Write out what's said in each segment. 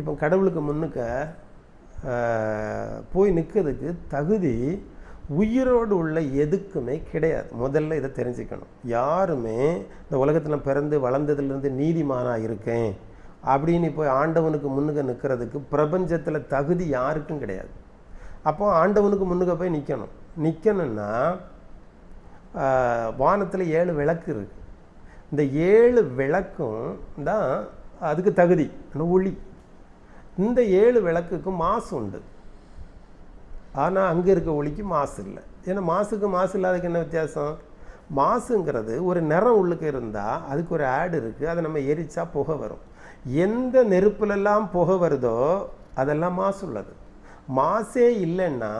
இப்போ கடவுளுக்கு முன்னுக்க போய் நிற்கிறதுக்கு தகுதி உயிரோடு உள்ள எதுக்குமே கிடையாது. முதல்ல இதை தெரிஞ்சுக்கணும். யாருமே இந்த உலகத்தில் பிறந்து வளர்ந்ததுலேருந்து நீதிமானாக இருக்கேன் அப்படின்னு போய் ஆண்டவனுக்கு முன்னுக்க நிற்கிறதுக்கு பிரபஞ்சத்தில் தகுதி யாருக்கும் கிடையாது. அப்போ ஆண்டவனுக்கு முன்னுக்க போய் நிற்கணும் நிற்கணும்னா வானத்தில் ஏழு விளக்கு இருக்குது இந்த ஏழு விளக்கும் தான் அதுக்கு தகுதி. ஒளி. இந்த ஏழு விளக்குக்கும் மாசு உண்டு. ஆனால் அங்கே இருக்க ஒளிக்கு மாசு இல்லை. ஏன்னா மாசுக்கு மாசு இல்லாததுக்கு என்ன வித்தியாசம்? மாசுங்கிறது ஒரு நிறம் உள்ளுக்கு இருந்தால் அதுக்கு ஒரு ஆடு இருக்குது அதை நம்ம எரிச்சா புகை வரும். எந்த நெருப்புலெல்லாம் புகை வருதோ அதெல்லாம் மாசு உள்ளது. மாசே இல்லைன்னா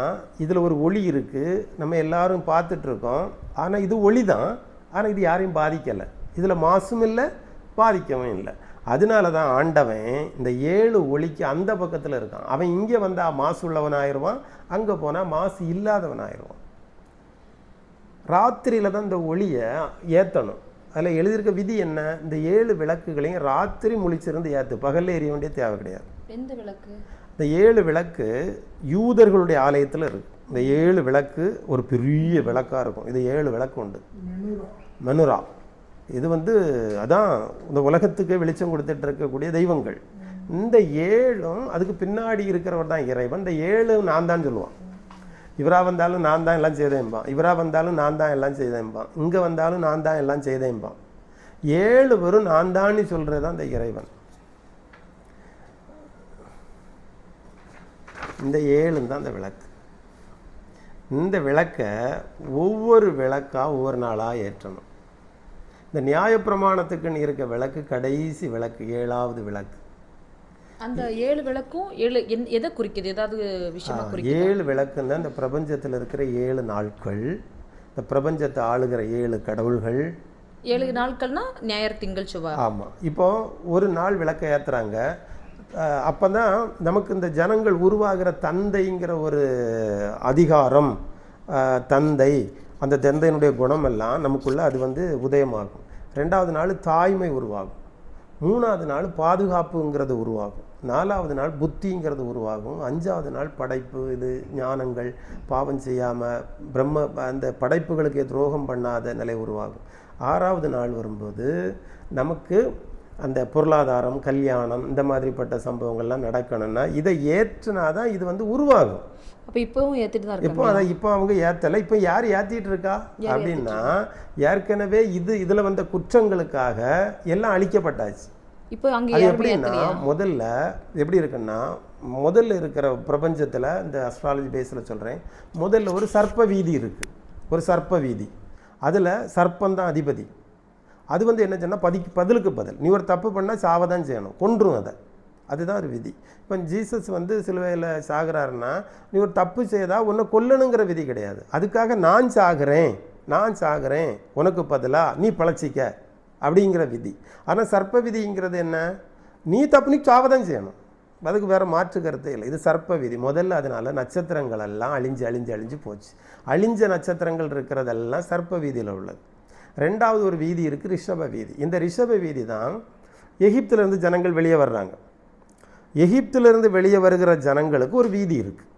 இதில் ஒரு ஒளி இருக்குது நம்ம எல்லாரும் பார்த்துட்ருக்கோம் ஆனால் இது ஒளி தான் ஆனால் இது யாரையும் பாதிக்கலை. இதில் மாசும் இல்லை பாதிக்கவும் இல்லை. அதனால தான் ஆண்டவன் இந்த ஏழு ஒளிக்கு அந்த பக்கத்தில் இருக்கான். அவன் இங்கே வந்தால் மாசு உள்ளவன் ஆயிடுவான் அங்கே போனால் மாசு இல்லாதவன் ஆயிடுவான் ராத்திரியில் தான் இந்த ஒளியை ஏற்றணும் அதில் எழுதியிருக்க விதி என்ன? இந்த ஏழு விளக்குகளையும் ராத்திரி முழிச்சிருந்து ஏற்று பகலில் எரிய வேண்டிய தேவை கிடையாது. எந்த விளக்கு? இந்த ஏழு விளக்கு யூதர்களுடைய ஆலயத்தில் இருக்கு. இந்த ஏழு விளக்கு ஒரு பெரிய விளக்காக இருக்கும். இது ஏழு விளக்கு உண்டு. மெனுரா. இது வந்து அதான் இந்த உலகத்துக்கு வெளிச்சம் கொடுத்துட்டு இருக்கக்கூடிய தெய்வங்கள். இந்த ஏழும் அதுக்கு பின்னாடி இருக்கிறவர் தான் இறைவன். இந்த ஏழு நான் தான் சொல்லுவான். இவராக வந்தாலும் நான் தான் எல்லாம் செய்தேன்பான் இவராக வந்தாலும் நான் தான் எல்லாம் செய்தேன்பான் இங்கே வந்தாலும் நான் தான் எல்லாம் செய்தேன்பான் ஏழு பேரும் நான் தான்னு சொல்கிறது தான் இந்த இறைவன். இந்த ஏழும் தான் இந்த விளக்கு. இந்த விளக்கை ஒவ்வொரு விளக்காக ஒவ்வொரு நாளாக ஏற்றணும். இந்த நியாயப்பிரமாணத்துக்குன்னு இருக்க விளக்கு கடைசி விளக்கு ஏழாவது விளக்கு. அந்த ஏழு விளக்கும் ஏழு எதை குறிக்குது? ஏதாவது விஷயமா ஏழு விளக்குன்னா இந்த பிரபஞ்சத்தில் இருக்கிற ஏழு நாட்கள் இந்த பிரபஞ்சத்தை ஆளுகிற ஏழு கடவுள்கள். ஏழு நாட்கள்னா ஞாயிறு திங்கள் செவ்வாய். ஆமாம் இப்போ ஒரு நாள் விளக்கை ஏற்றுறாங்க அப்போ தான் நமக்கு இந்த ஜனங்கள் உருவாகிற தந்தைங்கிற ஒரு அதிகாரம் தந்தை அந்த தந்தையினுடைய குணமெல்லாம் நமக்குள்ளே அது வந்து உதயமாகும். ரெண்டாவது நாள் தாய்மை உருவாகும். மூணாவது நாள் பாதுகாப்புங்கிறது உருவாகும். நாலாவது நாள் புத்திங்கிறது உருவாகும். அஞ்சாவது நாள் படைப்பு இது ஞானங்கள் பாவம் செய்யாமல் பிரம்ம அந்த படைப்புகளுக்கு துரோகம் பண்ணாத நிலை உருவாகும். ஆறாவது நாள் வரும்போது நமக்கு அந்த பொருளாதாரம் கல்யாணம் இந்த மாதிரிப்பட்ட சம்பவங்கள்லாம் நடக்கணும்னா இதை ஏற்றுனா தான் இது வந்து உருவாகும். அப்ப இப்பவும் ஏத்துட்டு தான் இப்போ அதை இப்போ அவங்க ஏற்றலை இப்போ யார் ஏற்றிட்டு இருக்கா? அப்படின்னா ஏற்கனவே இது இதில் வந்த குற்றங்களுக்காக எல்லாம் அழிக்கப்பட்டாச்சு. இப்போ அங்க எப்படின்னா முதல்ல எப்படி இருக்குன்னா முதல்ல இருக்கிற பிரபஞ்சத்தில் இந்த அஸ்ட்ராலஜி பேஸில் சொல்கிறேன் முதல்ல ஒரு சர்ப்ப வீதி இருக்குது ஒரு சர்ப்ப வீதி அதில் சர்ப்பம் தான் அதிபதி. அது வந்து என்ன சொன்னால் பதிக்கு பதிலுக்கு பதில். நீ ஒரு தப்பு பண்ணால் சாவ தான் செய்யணும். கொன்றும் அதை. அதுதான் ஒரு விதி. இப்போ ஜீசஸ் வந்து சிலுவையில் சாகுறாருன்னா நீ ஒரு தப்பு செய்தா உன்னை கொல்லணுங்கிற விதி கிடையாது. அதுக்காக நான் சாகிறேன் நான் சாகிறேன் உனக்கு பதிலாக நீ பழச்சிக்க அப்படிங்கிற விதி. ஆனால் சர்ப்ப விதிங்கிறது என்ன? நீ தப்பு நீ சாவதான் செய்யணும். அதுக்கு வேறு மாற்று கருத்தே இல்லை. இது சர்ப்ப விதி. முதல்ல அதனால் நட்சத்திரங்கள் எல்லாம் அழிஞ்சு அழிஞ்சு அழிஞ்சு போச்சு. அழிஞ்ச நட்சத்திரங்கள் இருக்கிறதெல்லாம் சர்ப்ப வீதியில் உள்ளது. ரெண்டாவது ஒரு வீதி இருக்குது ரிஷப வீதி. இந்த ரிஷப வீதி தான் எகிப்திலேருந்து ஜனங்கள் வெளியே வர்றாங்க. எகிப்திலிருந்து வெளியே வருகிற ஜனங்களுக்கு ஒரு வீதி இருக்குது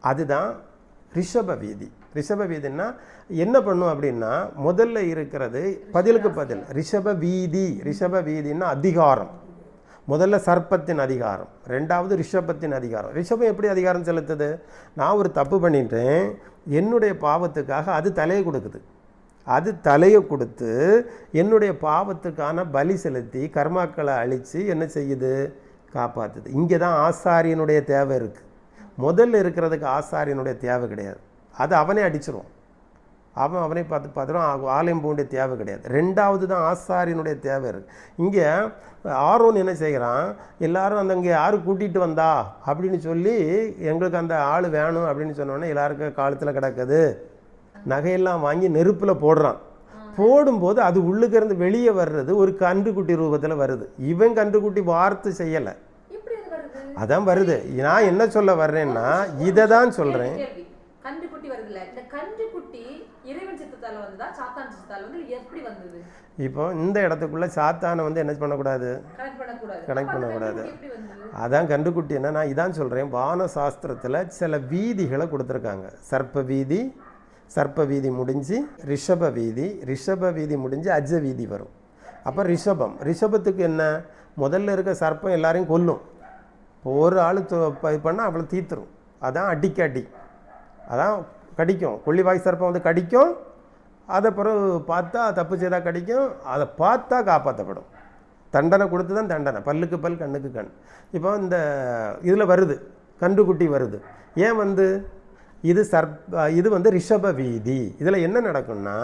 அதுதான் ரிஷப வீதி. ரிஷப வீதின்னா என்ன பண்ணும் அப்படின்னா முதல்ல இருக்கிறது பதிலுக்கு பதில் ரிஷப வீதி. ரிஷப வீதின்னா அதிகாரம். முதல்ல சர்ப்பத்தின் அதிகாரம் ரெண்டாவது ரிஷபத்தின் அதிகாரம். ரிஷபம் எப்படி அதிகாரம் செலுத்துது? நான் ஒரு தப்பு பண்ணிட்டேன் என்னுடைய பாவத்துக்காக அது தலையை கொடுக்குது. அது தலையை கொடுத்து என்னுடைய பாவத்துக்கான பலி செலுத்தி கர்மாக்களை அழித்து என்ன செய்யுது? காப்பாற்றுது இங்கே தான் ஆசாரியனுடைய தேவை இருக்குது முதல்ல இருக்கிறதுக்கு ஆசாரியனுடைய தேவை கிடையாது. அது அவனே அடிச்சிருவான். அவன் அவனை பார்த்து பார்த்துடும் ஆலயம் போக தேவை கிடையாது. ரெண்டாவது தான் ஆசாரியனுடைய தேவை இருக்குது இங்கே ஆரோன் என்ன செய்கிறான்? எல்லாரும் அந்த இங்கே யார் கூட்டிகிட்டு வந்தா? அப்படின்னு சொல்லி எங்களுக்கு அந்த ஆள் வேணும் அப்படின்னு சொன்னோன்னே எல்லாருக்கும் காலத்தில் கிடக்குது. நகையெல்லாம் வாங்கி நெருப்பில் போடுறான். போடும்போது அது உள்ளுக்கு இருந்து வெளியே வர்றது ஒரு கன்றுக்குட்டி ரூபத்தில் வருது. இவன் கன்றுக்குட்டி வார்த்து செய்யலை. அதான் வருது. நான் என்ன சொல்ல வர்றேன்னா இதை தான் சொல்கிறேன் கன்றுக்குட்டி வருதுல்ல. இந்த கன்றுக்குட்டி இறைவன் சித்தத்தால வந்ததா? சாத்தான் சித்தத்தால வந்து இல்ல எப்படி வந்தது? இப்போ இந்த இடத்துக்குள்ள சாத்தானை வந்து என்ன பண்ணக்கூடாது? கனெக்ட் பண்ணக்கூடாது. அதான் கண்டுக்குட்டி என்ன நான் இதான் சொல்கிறேன் வான சாஸ்திரத்தில் சில வீதிகளை கொடுத்துருக்காங்க. சர்ப்ப வீதி சர்ப்ப வீதி முடிஞ்சு ரிஷப வீதி ரிஷப வீதி முடிஞ்சு அஜ வீதி வரும். அப்போ ரிஷபம். ரிஷபத்துக்கு என்ன? முதல்ல இருக்க சர்ப்பம் எல்லாரையும் கொல்லும். இப்போ ஒரு ஆள் இது பண்ணால் அவ்வளோ தீர்த்துரும் அதான் அடிக்க அடி அதான் கடிக்கும். கொள்ளிவாய் சர்ப்பம் வந்து கடிக்கும். அதை பிறகு பார்த்தா தப்பு செய்தால் கடிக்கும். அதை பார்த்தா காப்பாற்றப்படும் தண்டனை கொடுத்து தான் தண்டனை. பல்லுக்கு பல் கண்ணுக்கு கண். இப்போ இந்த இதில் வருது. கன்றுக்குட்டி வருது. ஏன் வந்து? இது சர்ப் இது வந்து ரிஷப வீதி. இதில் என்ன நடக்கும்னா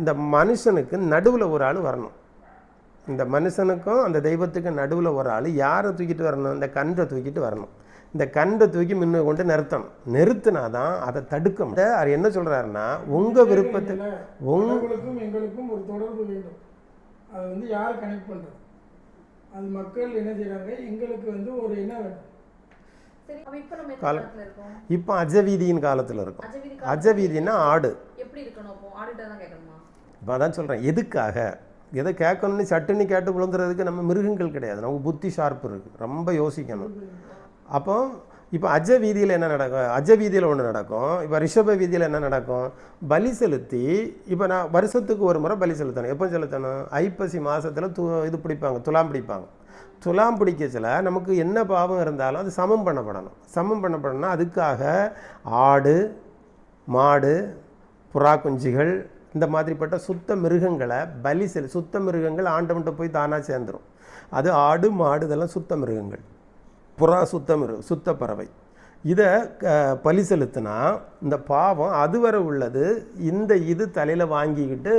இந்த மனுஷனுக்கு நடுவில் ஒரு ஆள் வரணும். இந்த மனுஷனுக்கும் அந்த தெய்வத்துக்கும் நடுவில் ஒரு ஆள் யாரை தூக்கிட்டு வரணும்? இந்த கன்றை தூக்கிட்டு வரணும். இந்த கன்றை தூக்கி முன்ன கொண்டு நிறுத்தணும். நிறுத்தினா தான் அதை தடுக்க முடியும். அவர் என்ன சொல்கிறாருன்னா உங்கள் விருப்பத்துக்கு உங் கடவுளுக்கும் எங்களுக்கும் ஒரு தொடர்பு வேண்டும். அது வந்து யார் கனெக்ட் பண்ணுறது அது மக்கள் என்ன செய்றாங்க? எங்களுக்கு வந்து ஒரு என்ன வேணும்? இப்ப நம்ம எந்த கால- காலத்துல இருக்கோம்? இப்போ அஜவீதியின் காலத்தில் இருக்கும். அஜவிதி அஜவீதினா ஆடு. இப்போ அதான் சொல்கிறேன் எதுக்காக? எதை கேட்கணும்னு சட்டுன்னு கேட்டு விழுந்துறதுக்கு நம்ம மிருகங்கள் கிடையாது. நமக்கு புத்தி ஷார்ப் இருக்குது ரொம்ப யோசிக்கணும். அப்போ இப்போ அஜ வீதியில் என்ன நடக்கும்? அஜ வீதியில் ஒன்று நடக்கும். இப்போ ரிஷப வீதியில் என்ன நடக்கும்? பலி செலுத்தி இப்போ நான் வருஷத்துக்கு ஒரு முறை பலி செலுத்தணும். எப்போ செலுத்தணும்? ஐப்பசி மாதத்தில் து இது பிடிப்பாங்க துலாம் பிடிப்பாங்க. துலாம் பிடிக்கச்சில் நமக்கு என்ன பாவம் இருந்தாலும் அது சமம் பண்ணப்படணும். சமம் பண்ணப்படணும்னா அதுக்காக ஆடு மாடு புறா குஞ்சுகள் இந்த மாதிரிப்பட்ட சுத்த மிருகங்களை பலி செலு சுத்த மிருகங்கள் ஆண்டவன்ட்ட போய் தானாக சேர்ந்துடும் அது ஆடு மாடு இதெல்லாம் சுத்த மிருகங்கள். புறா சுத்த மிருக சுத்த பறவை. இதை பலி செலுத்தினா இந்த பாவம் அதுவரை உள்ளது. இந்த இது தலையில் வாங்கிக்கிட்டு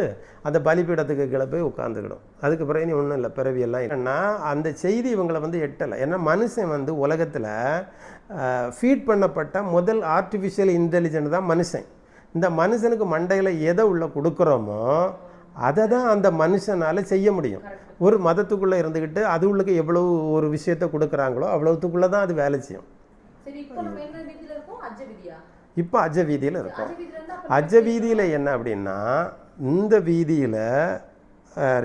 அந்த பலிப்பீடத்துக்கு கீழே போய் உட்காந்துக்கிடும் அதுக்கு பிறகு நீ ஒன்றும் இல்லை பிறவியெல்லாம் என்னென்னா அந்த செய்தி இவங்களை வந்து எட்டலை. ஏன்னா மனுஷன் வந்து உலகத்தில் ஃபீட் பண்ணப்பட்ட முதல் ஆர்டிஃபிஷியல் இன்டெலிஜென்ட் தான் மனுஷன். இந்த மனுஷனுக்கு மண்டையில் எதை உள்ள கொடுக்குறோமோ அதை தான் அந்த மனுஷனால் செய்ய முடியும். ஒரு மதத்துக்குள்ளே இருந்துக்கிட்டு அது உள்ளுக்கு எவ்வளவு ஒரு விஷயத்தை கொடுக்குறாங்களோ அவ்வளவுத்துக்குள்ளே தான் அது வேலை செய்யும். இப்போ அஜ வீதியில் இருக்கும். அஜ வீதியில் என்ன அப்படின்னா இந்த வீதியில்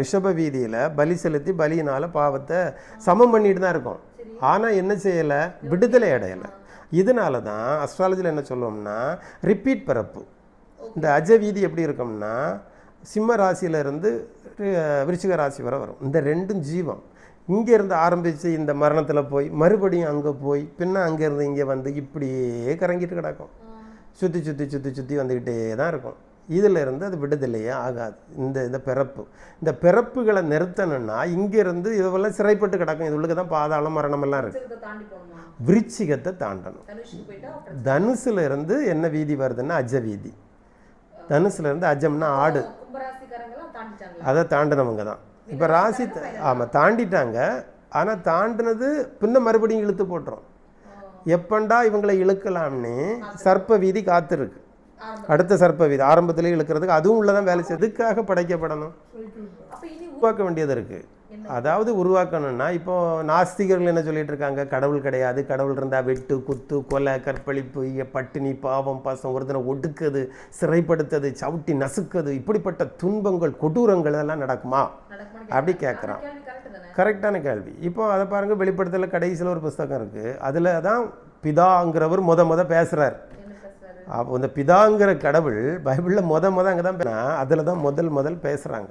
ரிஷப வீதியில் பலி செலுத்தி பலியினால் பாவத்தை சமம் பண்ணிட்டு தான் இருக்கும். ஆனால் என்ன செய்யலை? விடுதலை அடையலை. இதனால தான் அஸ்ட்ராலஜியில் என்ன சொல்லுவோம்னா ரிப்பீட் பிறப்பு. இந்த அஜ வீதி எப்படி இருக்கும்னா சிம்ம ராசியில இருந்து அஹ், விருச்சிக ராசி வரை வரும். இந்த ரெண்டும் ஜீவம். இங்கே இருந்து ஆரம்பித்து இந்த மரணத்தில் போய் மறுபடியும் அங்கே போய் பின்ன அங்கேருந்து இங்கே வந்து இப்படியே கறங்கிட்டு கிடக்கும். சுற்றி சுற்றி சுற்றி சுற்றி வந்துக்கிட்டே தான் இருக்கும். இதில் இருந்து அது விடுதலையே ஆகாது. இந்த இந்த பிறப்பு. இந்த பிறப்புகளை நிறுத்தணும்னா இங்கேருந்து இதுவெல்லாம் சிறைப்பட்டு கிடக்கும். இது உள்ளுக்கு தான் பாதாளம் மரணமெல்லாம் இருக்குது விருச்சிகத்தை தாண்டணும். தனுசுல இருந்து என்ன வீதி வருதுன்னா அஜ வீதி தனுசுல இருந்து அஜம்னா ஆடு. அதை தாண்டினவங்க தான் இப்போ ராசி ஆமாம் தாண்டிட்டாங்க. ஆனால் தாண்டினது பின்ன மறுபடியும் இழுத்து போட்டுரும். எப்பண்டா இவங்களை இழுக்கலாம்னு சர்ப்ப வீதி காத்திருக்கு. அடுத்த சர்ப்ப வீதி ஆரம்பத்திலே இழுக்கிறதுக்கு அதுவும் உள்ளதான் வேலை செய்யுது இதுக்காக படைக்கப்படணும். உருவாக்க வேண்டியது இருக்கு. அதாவது உருவாக்கணும்னா இப்போ நாஸ்திகர்கள் என்ன சொல்லிட்டு இருக்காங்க? கடவுள் கிடையாது கடவுள் இருந்தா வெட்டு குத்து கொலை கற்பழிப்பு பட்டினி பாவம் பாசம் ஒருத்தனை ஒடுக்குது சிறைப்படுத்துது சவுட்டி நசுக்குது இப்படிப்பட்ட துன்பங்கள் கொடூரங்கள் எல்லாம் நடக்குமா? அப்படி. கேட்குறான். கரெக்டான கேள்வி. இப்போ அதை பாருங்க வெளிப்படுத்தல கடைசியில் ஒரு புஸ்தகம் இருக்கு. அதில் தான் பிதாங்கிறவர் முத முத பேசுறாரு. அப்போ இந்த பிதாங்கிற கடவுள் பைபிளில் முத முத அங்கே தான் அதில் தான் முதல் முதல் பேசுகிறாங்க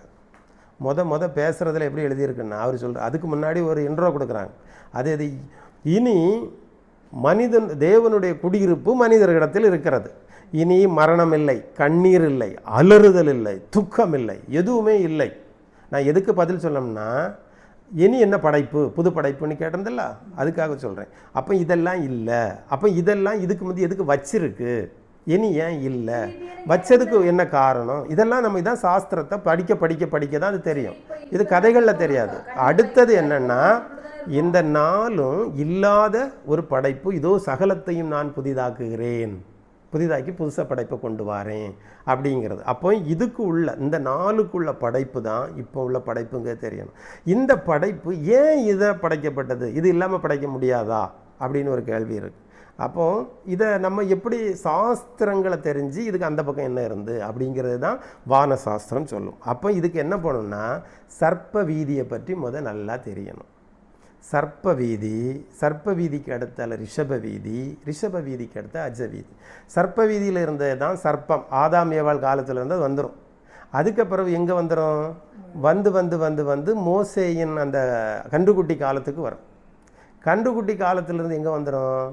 முத முத பேசுகிறதுல எப்படி எழுதியிருக்குன்னா அவர் சொல்கிறார் அதுக்கு முன்னாடி ஒரு இன்ட்ரோ கொடுக்குறாங்க. அது அது இனி மனிதன் தேவனுடைய குடியிருப்பு மனிதர்களிடத்தில் இருக்கிறது. இனி மரணம் இல்லை கண்ணீர் இல்லை அலறுதல் இல்லை துக்கம் இல்லை எதுவுமே இல்லை. நான் எதுக்கு பதில் சொல்லணும்னா இனி என்ன படைப்பு புது படைப்புன்னு கேட்டிருந்தல்ல அதுக்காக சொல்கிறேன் அப்போ இதெல்லாம் இல்லை. அப்போ இதெல்லாம் இதுக்கு முந்தைய எதுக்கு வச்சிருக்கு? இனி ஏன் இல்லை? வச்சதுக்கு என்ன காரணம்? இதெல்லாம் நம்ம இதான் சாஸ்திரத்தை படிக்க படிக்க படிக்க தான் அது தெரியும். இது கதைகளில் தெரியாது. அடுத்தது என்னென்னா இந்த நாளும் இல்லாத ஒரு படைப்பு இதோ சகலத்தையும் நான் புதிதாக்குகிறேன். புதிதாக்கி புதுசாக படைப்பை கொண்டு வரேன் அப்படிங்கிறது. அப்போ இதுக்கு உள்ள இந்த நாளுக்குள்ள படைப்பு தான் இப்போ உள்ள படைப்புங்க தெரியணும். இந்த படைப்பு ஏன் இதை படைக்கப்பட்டது? இது இல்லாமல் படைக்க முடியாதா? அப்படின்னு ஒரு கேள்வி இருக்கு. அப்போ இதை நம்ம எப்படி சாஸ்திரங்களை தெரிஞ்சு இதுக்கு அந்த பக்கம் என்ன இருந்து? அப்படிங்கிறது தான் வான சாஸ்திரம் சொல்லும். அப்போ இதுக்கு என்ன பண்ணணும்னா சர்ப்ப வீதியை பற்றி முத நல்லா தெரியணும். சர்ப்ப வீதி சர்ப்ப வீதிக்கு அடுத்தால ரிஷப வீதி ரிஷப வீதிக்கு அடுத்த அஜ வீதி. சர்ப்ப வீதியில் இருந்தது தான் சர்ப்பம். ஆதாம் ஏவாள் காலத்தில் இருந்து வந்துடும் அதுக்கு பிறகு எங்கே வந்துடும் வந்து வந்து வந்து வந்து மோசேயின் அந்த கண்டுக்குட்டி காலத்துக்கு வரும். கண்டுக்குட்டி காலத்திலேருந்து எங்கே வந்துடும்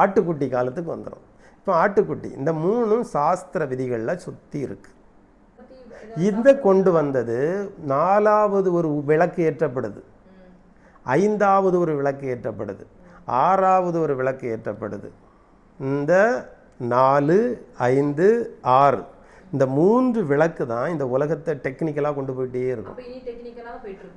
ஆட்டுக்குட்டி காலத்துக்கு வந்துடும் இப்போ ஆட்டுக்குட்டி இந்த மூணும் சாஸ்திர விதிகளில் சுற்றி இருக்கு. இந்த கொண்டு வந்தது நாலாவது ஒரு விளக்கு ஏற்றப்படுது. ஐந்தாவது ஒரு விளக்கு ஏற்றப்படுது. ஆறாவது ஒரு விளக்கு ஏற்றப்படுது. இந்த நாலு ஐந்து ஆறு. இந்த மூன்று விளக்கு தான் இந்த உலகத்தை டெக்னிக்கலாக கொண்டு போயிட்டே இருக்கும்.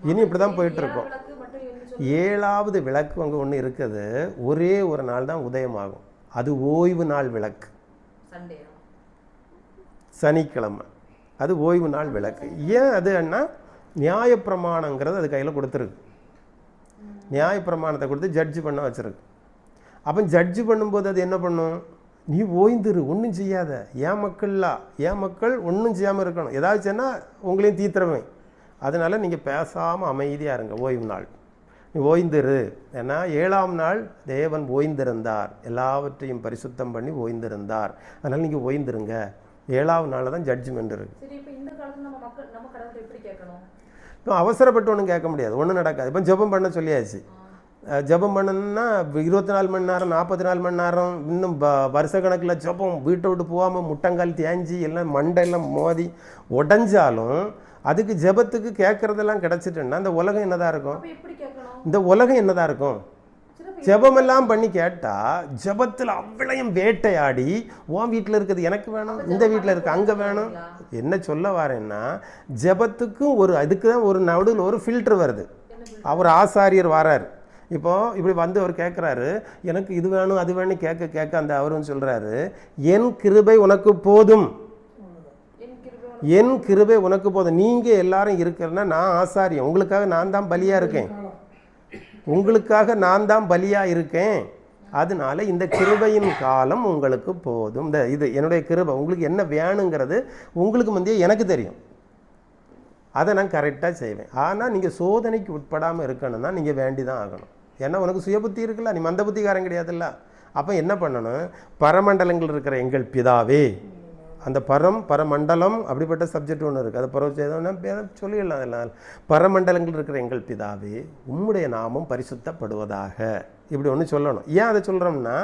இனி இப்படி தான் போயிட்டு இருக்கோம். விளக்கு மட்டும் என்ன சொல்லு ஏழாவது விளக்கு அங்கே ஒன்று இருக்குது. ஒரே ஒரு நாள் தான் உதயமாகும். அது ஓய்வு நாள் விளக்கு. சனிக்கிழமை. அது ஓய்வு நாள் விளக்கு. ஏன் அது என்ன நியாயப்பிரமாணங்கிறது அது கையில் கொடுத்துருக்கு. நியாயப்பிரமாணத்தை கொடுத்து ஜட்ஜு பண்ண வச்சிருக்கு. அப்போ ஜட்ஜு பண்ணும்போது அது என்ன பண்ணும்? நீ ஓய்ந்துரு ஒன்றும் செய்யாத. ஏன் மக்கள்லாம் ஏன் மக்கள் ஒன்றும் செய்யாமல் இருக்கணும். ஏதாச்சுன்னா உங்களையும் தீத்துறவன் அதனால் நீங்கள் பேசாமல் அமைதியாக இருங்க ஓய்வு நாள். நீ ஓய்ந்திரு. ஏன்னா ஏழாம் நாள் தேவன் ஓய்ந்திருந்தார். எல்லாவற்றையும் பரிசுத்தம் பண்ணி ஓய்ந்திருந்தார். அதனால் நீங்கள் ஓய்ந்திருங்க. ஏழாவது நாளில் தான் ஜட்ஜ்மெண்ட் இருக்குது இப்ப அவசரப்பட்டு ஒன்றும் கேட்க முடியாது. ஒன்றும் நடக்காது. இப்போ ஜெபம் பண்ண சொல்லியாச்சு. ஜெபம் பண்ணணும்னா இருபத்தி நாலு மணி நேரம் நாற்பத்தி நாலு மணி நேரம் இன்னும் ப வருஷ கணக்கில் ஜெபம் வீட்டை விட்டு போகாமல் முட்டங்கால் தேஞ்சி எல்லாம் மண்டையெல்லாம் மோதி உடஞ்சாலும் அதுக்கு ஜெபத்துக்கு கேட்குறதெல்லாம் கிடச்சிட்டுன்னா இந்த உலகம் என்னதான் இருக்கும்? இந்த உலகம் என்னதான் இருக்கும்? ஜெபமெல்லாம் பண்ணி கேட்டா ஜெபத்தில் அவ்வளையும் வேட்டையாடி உன் வீட்டில் இருக்குது எனக்கு வேணும் இந்த வீட்டில் இருக்கு அங்கே வேணும். என்ன சொல்ல வரேன்னா ஜெபத்துக்கும் ஒரு அதுக்கு தான் ஒரு நடுவில் ஒரு ஃபில்டர் வருது. அவர் ஆசாரியர் வரார். இப்போது இப்படி வந்து அவர் கேட்குறாரு எனக்கு இது வேணும் அது வேணும் கேட்க கேட்க அந்த அவரும் சொல்கிறாரு என் கிருபை உனக்கு போதும். என் கிருபை உனக்கு போதும். நீங்கள் எல்லாரும் இருக்கிறன்னா நான் ஆசாரியம் உங்களுக்காக நான் தான் பலியாக இருக்கேன். உங்களுக்காக நான் தான் பலியாக இருக்கேன். அதனால இந்த கிருபையின் காலம் உங்களுக்கு போதும். இந்த இது என்னுடைய கிருபை உங்களுக்கு என்ன வேணுங்கிறது உங்களுக்கு முந்தைய எனக்கு தெரியும். அதை நான் கரெக்டாக செய்வேன். ஆனால் நீங்கள் சோதனைக்கு உட்படாமல் இருக்கணும்னா நீங்கள் வேண்டி தான் ஆகணும். ஏன்னா உனக்கு சுய புத்தி இருக்குல்ல நீ மந்த புத்திகாரம் கிடையாதுல்ல. அப்போ என்ன பண்ணணும்? பரமண்டலங்கள் இருக்கிற எங்கள் பிதாவே. அந்த பரம் பரமண்டலம் அப்படிப்பட்ட சப்ஜெக்ட் ஒன்று இருக்குது அதை பரவ செய்தோம்னா சொல்லிடலாம் அதெல்லாம். பரமண்டலங்கள் இருக்கிற எங்கள் பிதாவே உம்முடைய நாமம் பரிசுத்தப்படுவதாக. இப்படி ஒன்று சொல்லணும். ஏன் அதை சொல்கிறோம்னா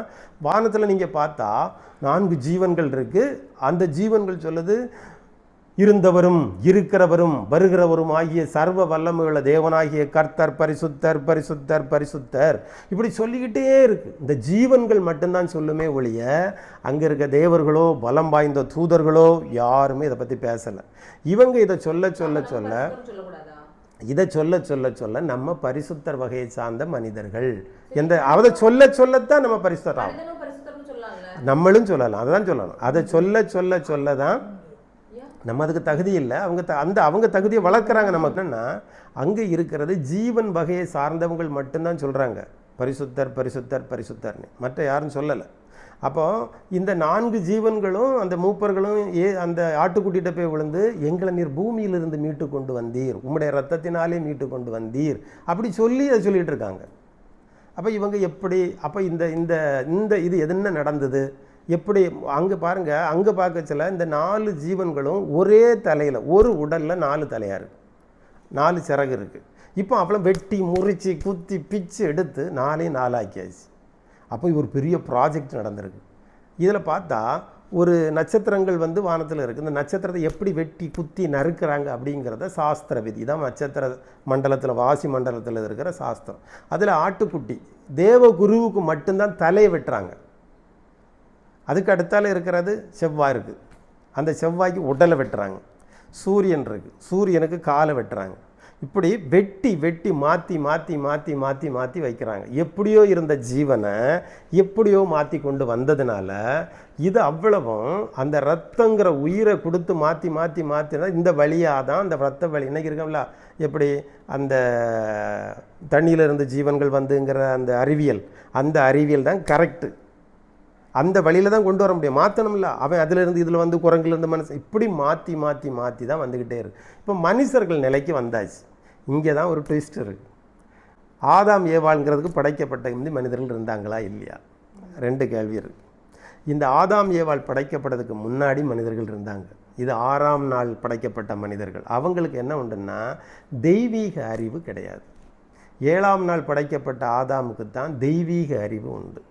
வானத்தில் நீங்கள் பார்த்தா நான்கு ஜீவன்கள் இருக்குது அந்த ஜீவன்கள் சொல்லுது இருந்தவரும் இருக்கிறவரும் வருகிறவரும் ஆகிய சர்வ வல்லமையுள்ள தேவனாகிய கர்த்தர் பரிசுத்தர் பரிசுத்தர் பரிசுத்தர். இப்படி சொல்லிக்கிட்டே இருக்கு. இந்த ஜீவன்கள் மட்டும்தான் சொல்லுமே ஒழிய அங்கே இருக்க தேவர்களோ பலம் வாய்ந்த தூதர்களோ யாருமே இதை பற்றி பேசலை. இவங்க இதை சொல்ல சொல்ல சொல்ல இதை சொல்ல சொல்ல சொல்ல நம்ம பரிசுத்தர் வகையை சார்ந்த மனிதர்கள். எந்த அதை சொல்ல சொல்லத்தான் நம்ம பரிசுத்தர் ஆகும் நம்மளும் சொல்லலாம். அதை தான் சொல்லணும். அதை சொல்ல சொல்ல சொல்ல தான் நம்ம அதுக்கு தகுதி இல்லை. அவங்க த- அந்த அவங்க தகுதியை வளர்க்குறாங்க நமக்குன்னா அங்கே இருக்கிறது ஜீவன் வகையை சார்ந்தவங்கள் மட்டும்தான் சொல்கிறாங்க பரிசுத்தர் பரிசுத்தர் பரிசுத்தர்னு. மற்ற யாரும் சொல்லலை. அப்போ இந்த நான்கு ஜீவன்களும் அந்த மூப்பர்களும் ஏ அந்த ஆட்டுக்குட்டிகிட்ட போய் விழுந்து எங்களை நீர் பூமியிலிருந்து மீட்டு கொண்டு வந்தீர். உம்முடைய ரத்தத்தினாலே மீட்டு கொண்டு வந்தீர். அப்படி சொல்லி அதை சொல்லிகிட்டு இருக்காங்க. அப்போ இவங்க எப்படி அப்போ இந்த இந்த இந்த இது என்ன நடந்தது? எப்படி அங்கே பாருங்கள் அங்கே பார்க்கச்சில இந்த நாலு ஜீவன்களும் ஒரே தலையில் ஒரு உடலில் நாலு தலையாக இருக்குது நாலு சிறகு இருக்குது இப்போ அப்பெல்லாம் வெட்டி முறிச்சு குத்தி பிச்சு எடுத்து நாலையும் நாலாக்கியாச்சு. அப்போ ஒரு பெரிய ப்ராஜெக்ட் நடந்திருக்கு. இதில் பார்த்தா ஒரு நட்சத்திரங்கள் வந்து வானத்தில் இருக்குது இந்த நட்சத்திரத்தை எப்படி வெட்டி குத்தி நறுக்கிறாங்க அப்படிங்கிறத சாஸ்திர விதி. தான் நட்சத்திர மண்டலத்தில் வாசி மண்டலத்தில் இருக்கிற சாஸ்திரம். அதில் ஆட்டுக்குட்டி தேவ குருவுக்கு மட்டும்தான் தலையை வெட்டுறாங்க. அதுக்கு அடுத்தால் இருக்கிறது செவ்வாய் இருக்குது. அந்த செவ்வாய்க்கு உடலை வெட்டுறாங்க. சூரியன் இருக்குது சூரியனுக்கு காலை வெட்டுறாங்க. இப்படி வெட்டி வெட்டி மாற்றி மாற்றி மாற்றி மாற்றி மாற்றி வைக்கிறாங்க. எப்படியோ இருந்த ஜீவனை எப்படியோ மாற்றி கொண்டு வந்ததுனால இது அவ்வளவும் அந்த ரத்தங்கிற உயிரை கொடுத்து மாற்றி மாற்றி மாற்றினா இந்த வழியாக தான் அந்த ரத்த வழி. இன்னைக்கு இருக்கோம்ல எப்படி அந்த தண்ணியிலிருந்து ஜீவன்கள் வந்துங்கிற அந்த அறிவியல் அந்த அறிவியல் தான் கரெக்டு அந்த வழியில் தான் கொண்டு வர முடியும். மாற்றணும்ல அவன் அதிலிருந்து இதில் வந்து குரங்குலேருந்து மனசு. இப்படி மாற்றி மாற்றி மாற்றி தான் வந்துக்கிட்டே இருக்கு. இப்போ மனுஷர்கள் நிலைக்கு வந்தாச்சு. இங்கே தான் ஒரு ட்விஸ்ட் இருக்குது ஆதாம் ஏவாளுங்கிறதுக்கு படைக்கப்பட்ட இந்த மனிதர்கள் இருந்தாங்களா இல்லையா? ரெண்டு கேள்வி இருக்குது இந்த ஆதாம் ஏவாள் படைக்கப்பட்டதுக்கு முன்னாடி மனிதர்கள் இருந்தாங்க. இது ஆறாம் நாள் படைக்கப்பட்ட மனிதர்கள். அவங்களுக்கு என்ன உண்டுன்னா தெய்வீக அறிவு கிடையாது. ஏழாம் நாள் படைக்கப்பட்ட ஆதாமுக்கு தான் தெய்வீக அறிவு உண்டு.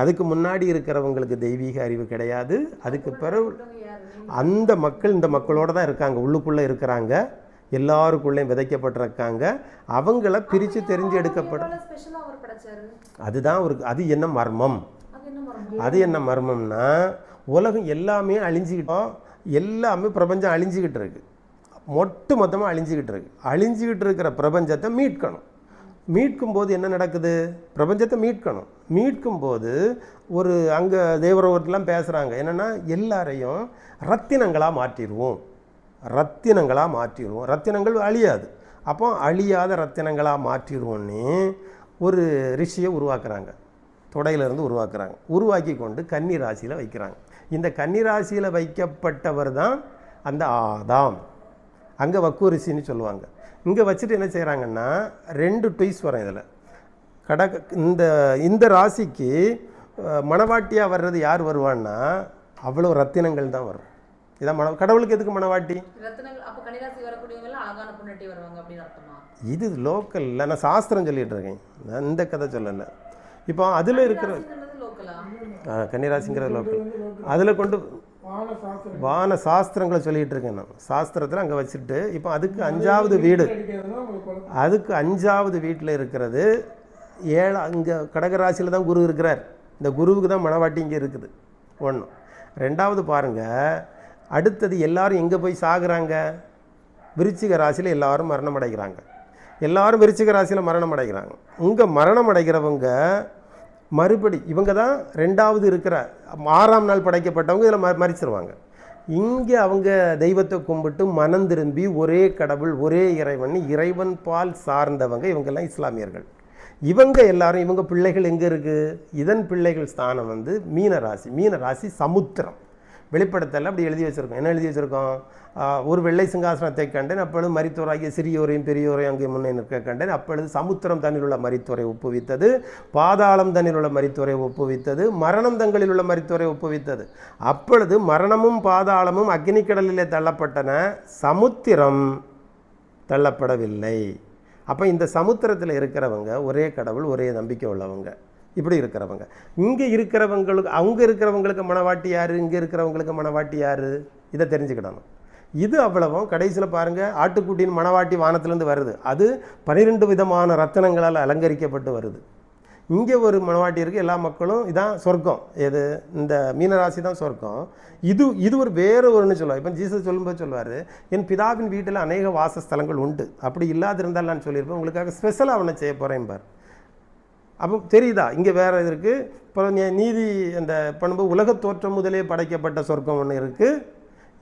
அதுக்கு முன்னாடி இருக்கிறவங்களுக்கு தெய்வீக அறிவு கிடையாது. அதுக்கு பிறகு அந்த மக்கள் இந்த மக்களோட தான் இருக்காங்க. உள்ளுக்குள்ளே இருக்கிறாங்க. எல்லாருக்குள்ளேயும் விதைக்கப்பட்டிருக்காங்க. அவங்கள பிரித்து தெரிஞ்சு எடுக்கப்பட ஸ்பெஷலாக அவர் படைச்சாரு? அதுதான் ஒரு அது என்ன மர்மம்? அது என்ன மரம் அது என்ன மர்மம்னா உலகம் எல்லாமே அழிஞ்சுக்கிட்டோம் எல்லாமே பிரபஞ்சம் அழிஞ்சுக்கிட்டு இருக்கு. மொட்டு மொத்தமாக அழிஞ்சுக்கிட்டு இருக்கு. அழிஞ்சுக்கிட்டு இருக்கிற பிரபஞ்சத்தை மீட்கணும். மீட்கும் போது என்ன நடக்குது? பிரபஞ்சத்தை மீட்கணும். மீட்கும் போது ஒரு அங்கே தேவரோட்டெலாம் பேசுகிறாங்க என்னென்னா எல்லாரையும் ரத்தினங்களாக மாற்றிடுவோம். ரத்தினங்களாக மாற்றிடுவோம். ரத்தினங்கள் அழியாது. அப்போ அழியாத ரத்தினங்களாக மாற்றிடுவோன்னு ஒரு ரிஷியை உருவாக்குறாங்க. தொடையிலிருந்து உருவாக்குறாங்க. உருவாக்கி கொண்டு கன்னி ராசியில் வைக்கிறாங்க. இந்த கன்னி ராசியில் வைக்கப்பட்டவர் தான் அந்த ஆதாம். அங்கே வக்கு ரிஷின்னு சொல்லுவாங்க. இங்கே வச்சுட்டு என்ன செய்கிறாங்கன்னா ரெண்டு ட்விஸ் வரும் இதில். கடக இந்த இந்த ராசிக்கு மணவாட்டியாக வர்றது யார் வருவான்னா அவ்வளோ ரத்தினங்கள் தான் வரும். இதான் மன கடவுளுக்கு எதுக்கு மணவாட்டி இது லோக்கலில் நான் சாஸ்திரம் சொல்லிட்டு இருக்கேன். நான் இந்த கதை சொல்லலை. இப்போ அதில் இருக்கிற லோக்கலா? கன்னிராசிங்கிறது லோக்கல். அதில் கொண்டு வான சாஸ்திரங்களை சொல்லிட்டு இருக்கேன் நான். சாஸ்திரத்தில் அங்கே வச்சுட்டு இப்போ அதுக்கு அஞ்சாவது வீடு அதுக்கு அஞ்சாவது வீட்டில் இருக்கிறது ஏழு அங்கே கடகராசியில் தான் குரு இருக்கிறார். இந்த குருவுக்கு தான் மணவாட்டி இங்கே இருக்குது. ஒன்று ரெண்டாவது பாருங்கள் அடுத்தது எல்லாரும் எங்கே போய் சாகுறாங்க? விருச்சிக ராசியில் எல்லாரும் மரணம் அடைகிறாங்க. எல்லாரும் விருச்சிக ராசியில் மரணம் அடைகிறாங்க. இங்கே மரணம் அடைகிறவங்க மறுபடி இவங்க தான் ரெண்டாவது இருக்கிற ஆறாம் நாள் படைக்கப்பட்டவங்க இதில் ம மறிச்சிருவாங்க. இங்கே அவங்க தெய்வத்தை கும்பிட்டு மனம் திரும்பி ஒரே கடவுள் ஒரே இறைவன் இறைவன் பால் சார்ந்தவங்க இவங்கெல்லாம் இஸ்லாமியர்கள். இவங்க எல்லாரும் இவங்க பிள்ளைகள் எங்கே இருக்குது இதன் பிள்ளைகள் ஸ்தானம் வந்து மீனராசி மீனராசி சமுத்திரம். வெளிப்படத்தில் அப்படி எழுதி வச்சுருக்கோம். என்ன எழுதி வச்சுருக்கோம்? ஒரு வெள்ளை சிங்காசனத்தை கண்டேன் அப்பொழுது மரித்தோராகிய சிறியோரையும் பெரியோரையும் அங்கே முன்னே நிற்க கண்டேன் அப்பொழுது சமுத்திரம் தன்னில் உள்ள மரித்தோரை ஒப்புவித்தது பாதாளம் தன்னில் உள்ள மரித்தோரை ஒப்புவித்தது மரணம் தங்களில் உள்ள மரித்தோரை ஒப்புவித்தது. அப்பொழுது மரணமும் பாதாளமும் அக்னிக்கடலிலே தள்ளப்பட்டன சமுத்திரம் தள்ளப்படவில்லை. அப்போ இந்த சமுத்திரத்தில் இருக்கிறவங்க ஒரே கடவுள் ஒரே நம்பிக்கை உள்ளவங்க. இப்படி இருக்கிறவங்க. இங்கே இருக்கிறவங்களுக்கு அங்கே இருக்கிறவங்களுக்கு மனவாட்டி யார்? இங்கே இருக்கிறவங்களுக்கு மனவாட்டி யார்? இதை தெரிஞ்சுக்கிடணும். இது அவ்வளவும் கடைசியில் பாருங்கள் ஆட்டுக்குட்டியின் மணவாட்டி வானத்திலேருந்து வருது. அது பன்னிரெண்டு விதமான ரத்தினங்களால் அலங்கரிக்கப்பட்டு வருது. இங்கே ஒரு மணவாட்டி இருக்குது எல்லா மக்களும் இதான் சொர்க்கம். எது? இந்த மீனராசி தான் சொர்க்கம். இது இது ஒரு வேறு ஒருன்னு சொல்லுவார் இப்போ ஜீசஸ் சொல்லும்போது சொல்லுவார் என் பிதாவின் வீட்டில் அநேக வாசஸ்தலங்கள் உண்டு. அப்படி இல்லாதிருந்தால் நான் சொல்லியிருப்பேன். உங்களுக்காக ஸ்பெஷலாக அவனை செய்ய போகிறேன் பார் அப்போ தெரியுதா? இங்கே வேறு இது இருக்குது இப்போ நீதி அந்த பண்ணும்போது உலக தோற்றம் முதலே படைக்கப்பட்ட சொர்க்கம் ஒன்று இருக்குது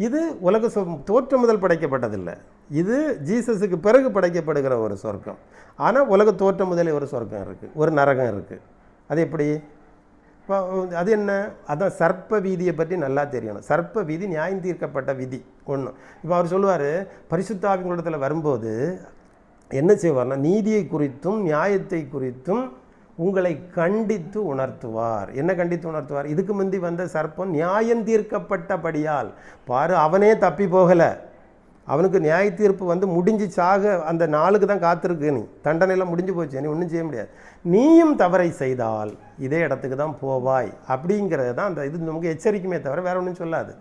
இது உலக சொ தோற்றம் முதல் படைக்கப்பட்டதில்லை. இது ஜீசஸுக்கு பிறகு படைக்கப்படுகிற ஒரு சொர்க்கம். ஆனால் உலக தோற்றம் முதலே ஒரு சொர்க்கம் இருக்குது ஒரு நரகம் இருக்குது அது எப்படி? இப்போ அது என்ன? அதான் சர்ப்ப வீதியை பற்றி நல்லா தெரியணும். சர்ப்ப வீதி நியாயம் தீர்க்கப்பட்ட விதி ஒன்று இப்போ அவர் சொல்லுவார் பரிசுத்தாவிங்களிடத்தில் வரும்போது என்ன செய்வார்னா நீதியை குறித்தும் நியாயத்தை குறித்தும் உங்களை கண்டித்து உணர்த்துவார். என்ன கண்டித்து உணர்த்துவார்? இதுக்கு முந்தி வந்த சர்ப்பம் நியாயம் தீர்க்கப்பட்டபடியால். பாரு அவனே தப்பி போகலை. அவனுக்கு நியாய தீர்ப்பு வந்து முடிஞ்சு சாக அந்த நாளுக்கு தான் காத்திருக்கு நீ தண்டனையெல்லாம் முடிஞ்சு போச்சு நீ ஒன்றும் செய்ய முடியாது. நீயும் தவறை செய்தால் இதே இடத்துக்கு தான் போவாய். அப்படிங்கிறது தான் அந்த இது நமக்கு எச்சரிக்குமே தவிர வேற ஒன்றும் சொல்லாது.